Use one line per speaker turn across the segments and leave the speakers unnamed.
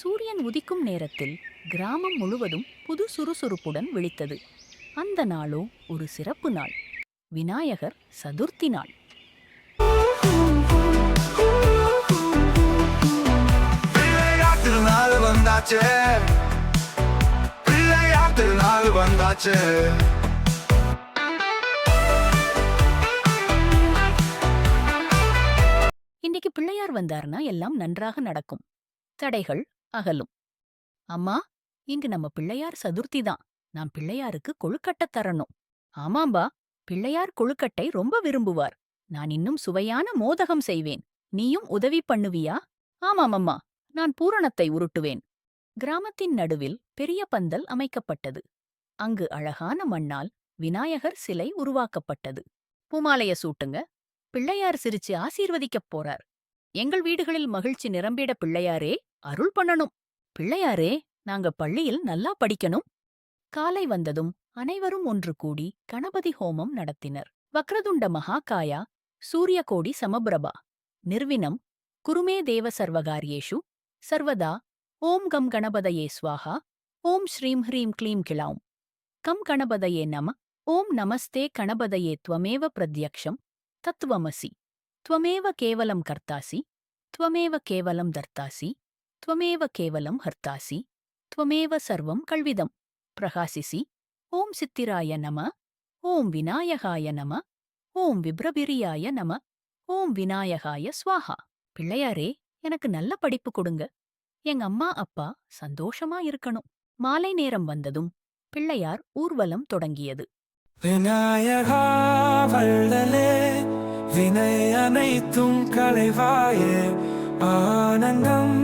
சூரியன் உதிக்கும் நேரத்தில் கிராமம் முழுவதும் புது சுறுசுறுப்புடன் விழித்தது. அந்த நாளோ ஒரு சிறப்பு நாள். விநாயகர் சதுர்த்தி நாள்.
வந்தாச்சு.
இன்னைக்கு பிள்ளையார் வந்தார்னா எல்லாம் நன்றாக நடக்கும். தடைகள் அகலும். அம்மா இங்கு நம்ம பிள்ளையார் சதுர்த்தி தான். நாம் பிள்ளையாருக்கு கொழுக்கட்டை தரணும். ஆமாம்பா பிள்ளையார் கொழுக்கட்டை ரொம்ப விரும்புவார். நான் இன்னும் சுவையான மோதகம் செய்வேன். நீயும் உதவி பண்ணுவியா? ஆமாமம்மா நான் பூரணத்தை உருட்டுவேன். கிராமத்தின் நடுவில் பெரிய பந்தல் அமைக்கப்பட்டது. அங்கு அழகான மண்ணால் விநாயகர் சிலை உருவாக்கப்பட்டது. பூமாலைய சூட்டுங்க. பிள்ளையார் சிரிச்சு ஆசீர்வதிக்கப் போறார். எங்கள் வீடுகளில் மகிழ்ச்சி நிரம்பிட பிள்ளையாரே அருள் பண்ணணும். பிள்ளையாரே நாங்க பள்ளியில் நல்லா படிக்கணும். காலை வந்ததும் அனைவரும் ஒன்று கூடி கணபதி ஹோமம் நடத்தினர். வக்ரதுண்ட மகாகாயா சூரியகோடி சமபிரபா நிர்வினம் குருமே தேவ சர்வகாரியேஷு சர்வதா ஓம் கம் கணபதயே ஸ்வாஹா ஓம் ஸ்ரீம் ஹ்ரீம் க்ளீம் கிளாம். கம் கணபதயே நம ஓம் நமஸ்தே கணபதயே துவமேவ பிரத்யக்ஷம் தத்துவமசி துவமேவ கேவலம் கர்த்தாசி துவமேவ கேவலம் தர்த்தாசி. ത്വമേവ கேவலம் ഹർത്താസി ത്വമേവ சர்வம் கல்விதம் பிரகாசிசி ஓம் சித்திராய நம ஓம் விநாயகாய நம ஓம் விப்ரபிரியாய நம ஓம் விநாயகாய ஸ்வாஹா பிள்ளையாரே எனக்கு நல்ல படிப்பு கொடுங்க. எங்க அம்மா அப்பா சந்தோஷமா இருக்கணும். மாலை நேரம் வந்ததும் பிள்ளையார் ஊர்வலம் தொடங்கியது.
விநாயகா வள்ளலே வினை அனைத்தும் களைவாயே ஆனந்தம்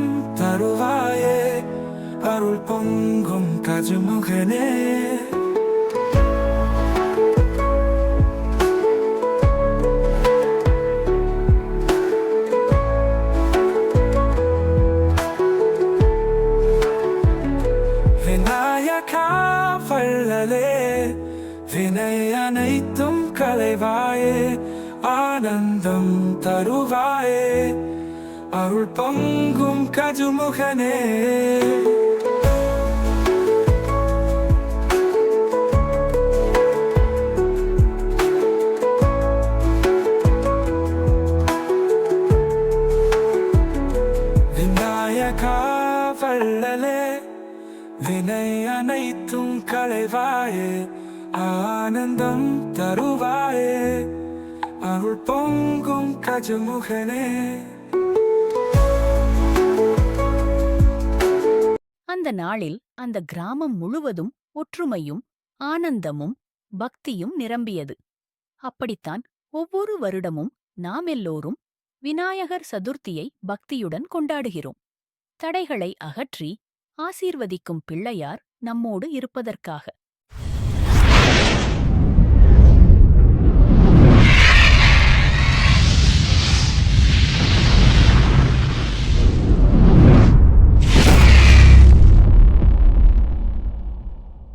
அருள் பொங்கும் கஜமுகனே விநாயகா வள்ளலே வினை அனைத்தும் களைவாயே ஆனந்தம் தருவாயே அருள் பொங்கும் கஜுமுகனே வினை அனைத்தும் களைவாயே ஆனந்தம் தருவாயே. அருள் பொங்கும் கஜமுகனே.
அந்த நாளில் அந்த கிராமம் முழுவதும் ஒற்றுமையும் ஆனந்தமும் பக்தியும் நிரம்பியது. அப்படித்தான் ஒவ்வொரு வருடமும் நாம் எல்லோரும் விநாயகர் சதுர்த்தியை பக்தியுடன் கொண்டாடுகிறோம். தடைகளை அகற்றி ஆசீர்வதிக்கும் பிள்ளையார் நம்மோடு இருப்பதற்காக.